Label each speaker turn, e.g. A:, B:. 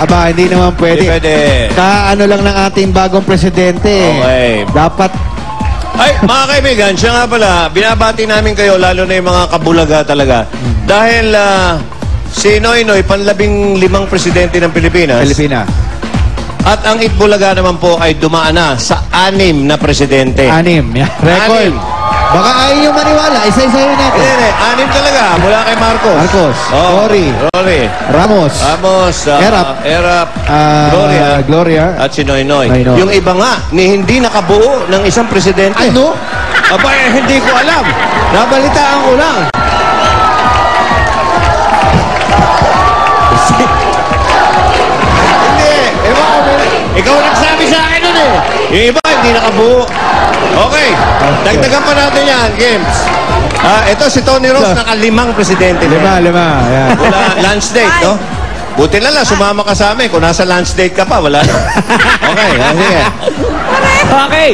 A: Aba, hindi naman pwede.
B: Hindi pwede.
A: Kaano lang ng ating bagong presidente.
B: Okay.
A: Dapat
B: Ay, mga kaibigan, siya nga pala, binabati namin kayo, lalo na yung mga kabulaga talaga. Dahil ah, si Noy Noy, panlabing limang presidente ng Pilipinas.
A: Pilipinas.
B: At ang Itbulaga naman po ay dumaan na sa anim na presidente.
A: Anim. Yan. Record. Baka ayaw nyo maniwala. Isa-isahin natin.
B: Hindi, hindi. Anim talaga. Mula kay Marcos.
A: Marcos,
B: Oh,
A: Cory.
B: Rory.
A: Ramos.
B: Ramos. ah,
A: Erap.
B: Erap.
A: ah,
B: Gloria.
A: Gloria.
B: At si Noy Noy.
A: Noy Noy.
B: Yung iba nga, ni hindi nakabuo ng isang presidente.
A: Ano?
B: Aba, eh, hindi ko alam. Nabalitaan ko lang. hindi. Ewan ko. Ikaw nagsabi sa akin nun eh. Yung iba, hindi nakabuo. Okay. Dagdagan pa natin yan, games. Ah, ito si Tony Rose, nakalimang presidente. na.
A: Lima, lima. Yan.
B: Wala lunch date, no? Buti na lang, sumama ka sa amin. Kung nasa lunch date ka pa, wala. Okay, ah, sige.
C: Okay,